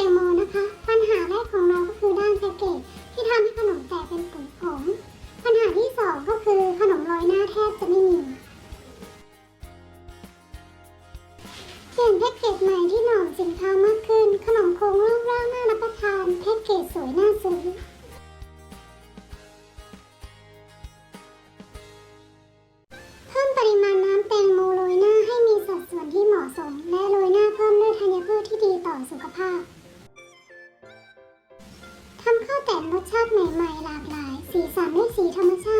ต่นน้ำแตงโมนะคะ ปัญหาแรกของเราก็คือด้านแพ็กเกจที่ทำให้ขนมแตกเป็นปุ๋ยผงปัญหาที่สองก็คือขนมลอยหน้าแทบจะไม่มีเปลี่ยนแพ็กเกจใหม่ที่หน่อมสินค้ามากขึ้น ขนมโค้งรูปร่างน่ารับประทานแพ็กเกจสวยน่าซื้อเพิ่มปริ ข้าวแต่นรสชาติใหม่ๆหลากหลาย สีสันด้วยสีธรรมชาติ